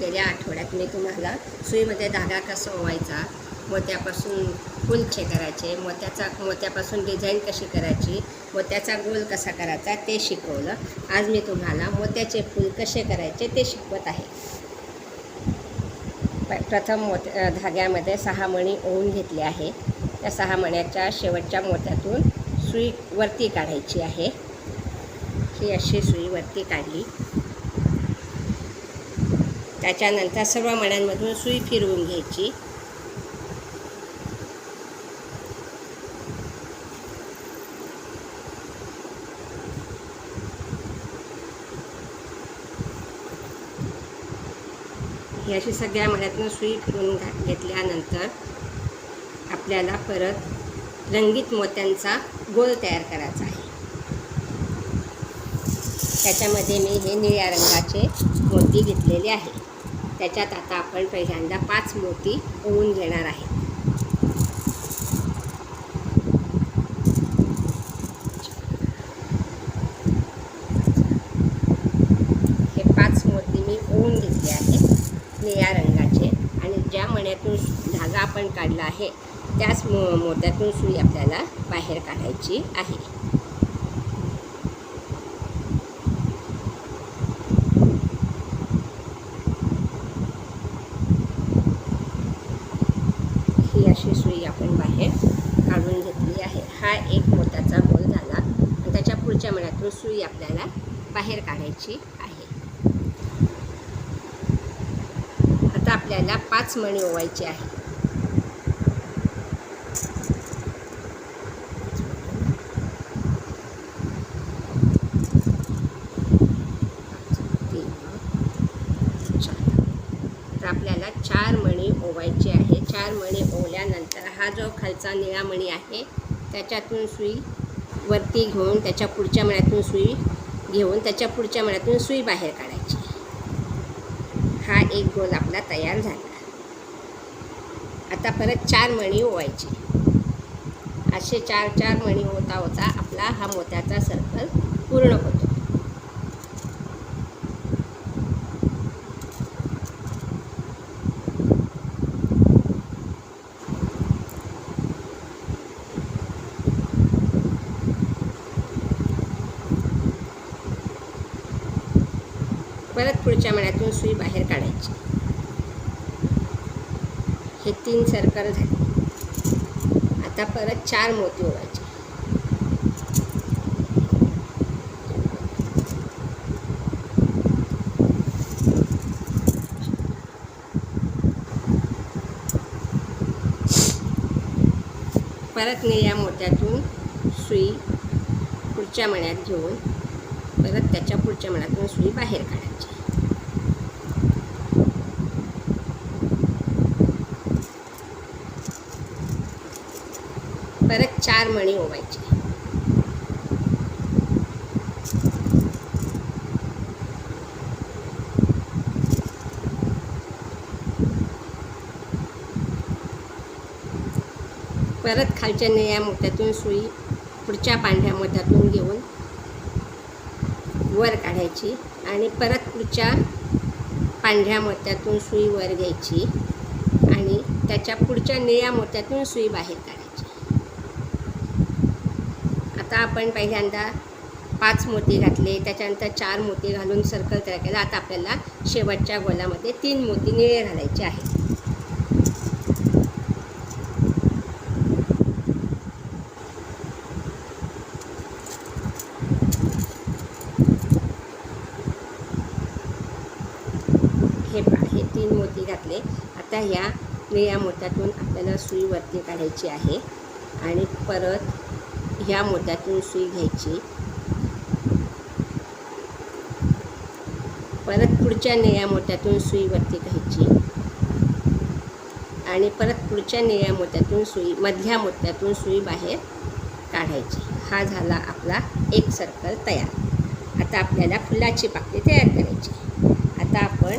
गेल्या आठवड्यात मी तुम्हाला सुईमध्ये धागा कसा ओवायचा? मोत्यापासून फुलचे करायचे. मोत्याचा मोत्यापासून डिझाईन कशी करायची? मोत्याचा गोल कसा करायचा? ते शिकवलं. आज मी तुम्हाला मोत्याचे फूल कसे करायचे ते शिकवत आहे. प- प्रथम मोत्या धाग्यामध्ये सहा मणी ओवून घेतले आहे. त्या सहा मण्याच्या शेवटच्या मोत्यातून सुई वरती काढायची आहे. ही अशी सुई वरती काढली. त्याच्यानंतर सर्व मण्यांमधून सुई फिरवून घ्यायची. ही अशी सगळ्या मण्यातून सुई फिरून घा घेतल्यानंतर आपल्याला परत रंगीत मोत्यांचा गोल तयार करायचा आहे. त्याच्यामध्ये मी हे निळ्या रंगाचे मोती घेतलेले आहे त्याच्यात आता आपण पहिल्यांदा पाच मोती ओवून घेणार आहे. हे पाच मोती मी ओवून घेतले आहेत निळ्या रंगाचे. आणि ज्या मण्यातून धागा आपण काढला आहे त्याच मो मोत्यातून सुई आपल्याला बाहेर काढायची आहे. ही सुई आपण बाहेर काढून घेतली आहे. हा एक मोत्याचा गोल झाला आणि त्याच्या पुढच्या मळ्यातून सुई आपल्याला बाहेर काढायची आहे. आता आपल्याला पाच मणी ओवायची आहे. तीन, चार. तर आपल्याला चार मणी ओवायचे आहे. चार मणी ओवल्यानंतर हा जो खालचा निळा मणी आहे त्याच्यातून सुई वरती घेऊन त्याच्या पुढच्या मण्यातून सुई घेऊन त्याच्या पुढच्या मण्यातून सुई बाहेर काढायची. हा एक गोल आपला तयार झाला. आता परत चार मणी ओवायची. असे चार चार मणी होता होता आपला हा मोत्याचा सर्कल पूर्ण होतो. परत पुढच्या मण्यातून सुई बाहेर काढायची. हे तीन सर्कल झाले. आता परत चार मोती ओवायचे परत निळ्या मोत्यातून सुई पुढच्या मण्यात घेऊन परत त्याच्या पुढच्या मनातून सुई बाहेर काढायची. परत चार मणी ओवायचे. परत खालच्या निळ्या मोत्यातून सुई पुढच्या पांढऱ्या मोत्यातून घेऊन वर काढायची आणि परत पुढच्या पांढऱ्या मोत्यातून सुई वर घ्यायची आणि त्याच्या पुढच्या निळ्या मोत्यातून सुई बाहेर काढायची. आता आपण पहिल्यांदा पाच मोती घातले त्याच्यानंतर चार मोती घालून सर्कल तयार केला. आता आपल्याला शेवटच्या गोलामध्ये तीन मोती निळे घालायचे आहेत हे पा हे तीन मोती घातले आता ह्या निळ्या मोत्यातून आपल्याला सुई वरती काढायची आहे. आणि परत ह्या मोत्यातून सुई घ्यायची. परत पुढच्या निळ्या मोत्यातून सुई वरती घ्यायची. आणि परत पुढच्या निळ्या मोत्यातून सुई मधल्या मोत्यातून सुई बाहेर काढायची. हा झाला आपला एक सर्कल तयार. आता आपल्याला फुलाची पाकळी तयार करायची आता आपण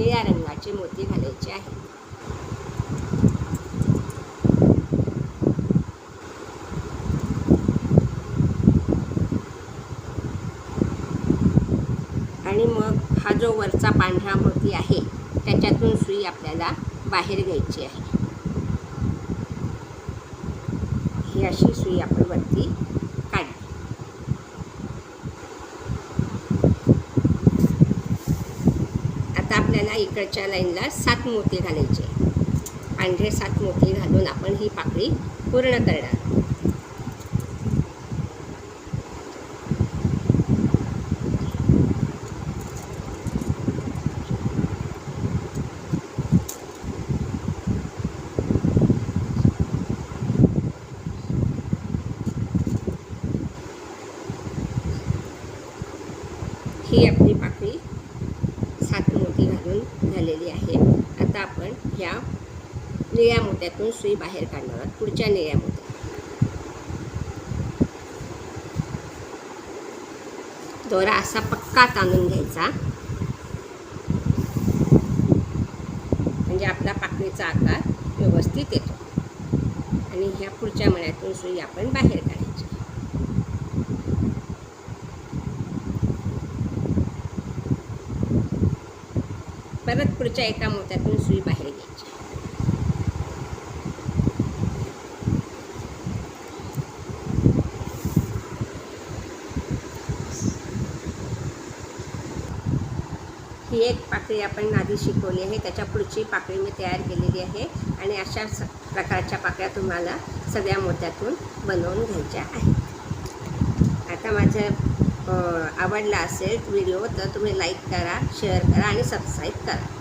निळ्या रंगाचे मोती घालायचे आहे. आणि मग हा जो वरचा पांढरा मोती आहे त्याच्यातून सुई आपल्याला बाहेर घ्यायची आहे. ही अशी सुई आपण वरती काढली आता आपल्याला इकडच्या लाईनला सात मोती घालायचे पांढरे सात मोती घालून आपण ही पाकळी पूर्ण करणार. ही आपली पाकळी झालेली आहे. आता आपण ह्या निळ्या मोत्यातून सुई बाहेर काढणार आहोत. पुढच्या निळ्या मोत्या. दोरा असा पक्का ताणून घ्यायचा. म्हणजे आपला पाकळीचा आकार व्यवस्थित येतो. आणि ह्या पुढच्या मण्यातून सुई आपण बाहेर काढायची परत पुढच्या एका मोत्यातून सुई बाहेर घ्यायची. ही एक पाकळी आपण आधी शिकवली आहे. त्याच्या पुढची पाकळी मी तयार केलेली आहे आणि अशा स प्रकारच्या पाकळ्या तुम्हाला सगळ्या मोत्यातून बनवून घ्यायच्या आहेत. आता माझं आवडला असेल व्हिडिओ तर तुम्ही लाईक करा शेअर करा आणि सबस्क्राईब करा.